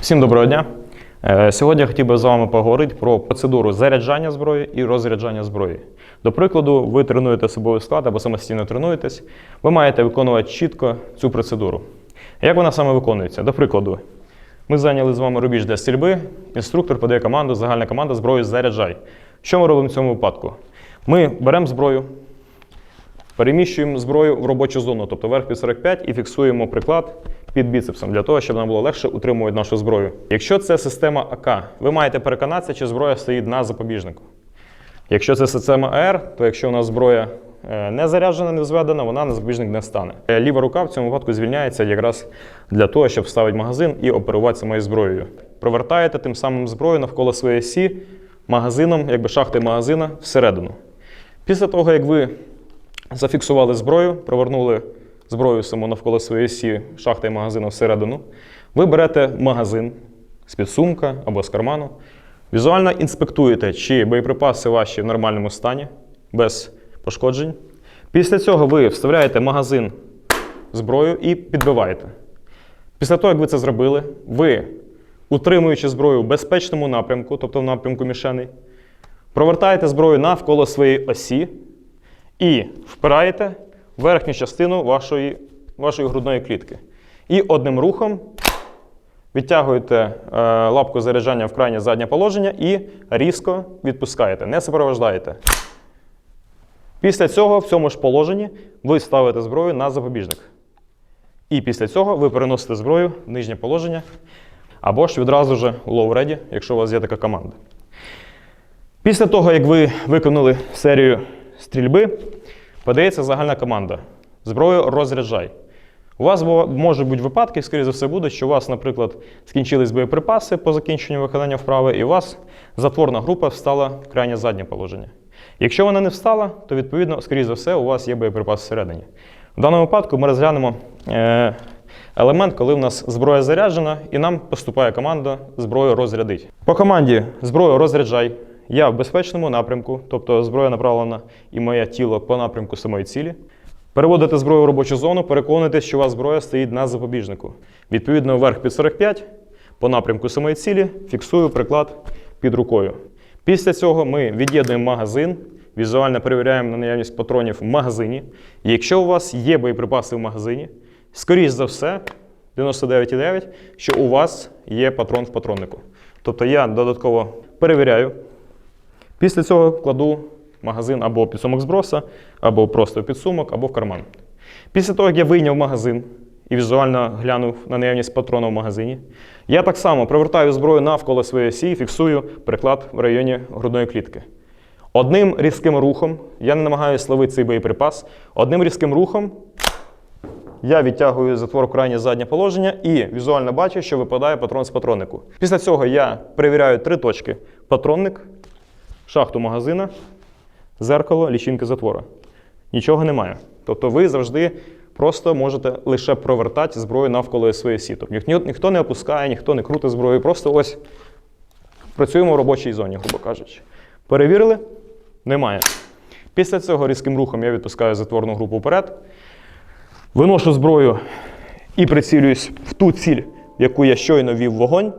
Всім доброго дня. Е, Сьогодні я хотів би з вами поговорити про процедуру заряджання зброї і розряджання зброї. До прикладу, ви тренуєте собою склад або самостійно тренуєтесь, ви маєте виконувати чітко цю процедуру. Як вона саме виконується? До прикладу, ми зайняли з вами рубіж для стрільби, інструктор подає команду, загальна команда зброю заряджай. Що ми робимо в цьому випадку? Ми беремо зброю, Переміщуємо зброю в робочу зону, тобто верх під 45, і фіксуємо приклад під біцепсом для того, щоб нам було легше утримувати нашу зброю. Якщо це система АК, ви маєте переконатися, чи зброя стоїть на запобіжнику. Якщо це система АР, то якщо у нас зброя е, не заряджена, не зведена, вона на запобіжник не стане. Е, Ліва рука в цьому випадку звільняється якраз для того, щоб вставити магазин і оперувати самою зброєю. Провертаєте тим самим зброю навколо своєї осі магазином, якби шахти магазина всередину. Після того, як ви зафіксували зброю, провернули зброю саму навколо своєї осі шахти і магазину всередину. Ви берете магазин з-під сумка або з карману, візуально інспектуєте, чи боєприпаси ваші в нормальному стані, без пошкоджень. Після цього ви вставляєте магазин зброю і підбиваєте. Після того, як ви це зробили, ви, утримуючи зброю в безпечному напрямку, тобто в напрямку мішеней, провертаєте зброю навколо своєї осі і впираєте верхню частину вашої, вашої грудної клітки. І одним рухом відтягуєте е, лапку заряджання в крайнє заднє положення і різко відпускаєте, не супроводжаєте. Після цього в цьому ж положенні ви ставите зброю на запобіжник. І після цього ви переносите зброю в нижнє положення або ж відразу ж у low ready, якщо у вас є така команда. Після того, як ви виконали серію стрільби, подається загальна команда. Зброю розряджай. У вас може бути випадки, скоріше за все буде, що у вас, наприклад, скінчились боєприпаси по закінченню виконання вправи, і у вас затворна група встала в крайнє заднє положення. Якщо вона не встала, то відповідно, скоріше за все, у вас є боєприпас всередині. В даному випадку ми розглянемо е, елемент, коли у нас зброя заряджена, і нам поступає команда зброю розрядить. По команді зброю розряджай. Я в безпечному напрямку, тобто зброя направлена і моє тіло по напрямку самої цілі. Переводите зброю в робочу зону, переконуйтесь, що у вас зброя стоїть на запобіжнику. Відповідно, вверх під 45 по напрямку самої цілі фіксую приклад під рукою. Після цього ми від'єднуємо магазин, візуально перевіряємо на наявність патронів в магазині. Якщо у вас є боєприпаси в магазині, скоріш за все, 99,9, що у вас є патрон в патроннику. Тобто я додатково перевіряю. Після цього кладу магазин або під сумок зброса, або просто підсумок, або в карман. Після того, як я вийняв магазин і візуально глянув на наявність патрона в магазині, я так само привертаю зброю навколо своєї осі і фіксую приклад в районі грудної клітки. Одним різким рухом, я не намагаюся словити цей боєприпас, одним різким рухом я відтягую затвор крайнє заднє положення і візуально бачу, що випадає патрон з патроннику. Після цього я перевіряю три точки: патронник, шахту магазина, зеркало, лічинки затвора. Нічого немає. Тобто ви завжди просто можете лише провертати зброю навколо своєї осі. Тобто ніхто, ніхто не опускає, ніхто не крутить зброю, просто ось працюємо в робочій зоні, грубо кажучи. Перевірили? Немає. Після цього різким рухом я відпускаю затворну групу вперед, виношу зброю і прицілююсь в ту ціль, в яку я щойно вів вогонь,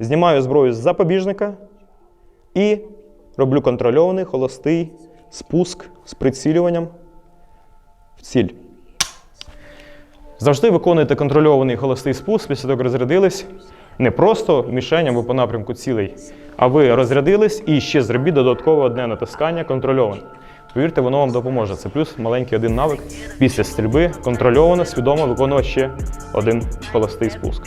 знімаю зброю з запобіжника і роблю контрольований холостий спуск з прицілюванням в ціль. Завжди виконуйте контрольований холостий спуск після того, як розрядились. Не просто мішень або по напрямку цілей, а ви розрядились і ще зробіть додаткове одне натискання контрольоване. Повірте, воно вам допоможе. Це плюс маленький один навик після стрільби контрольовано, свідомо виконувати ще один холостий спуск.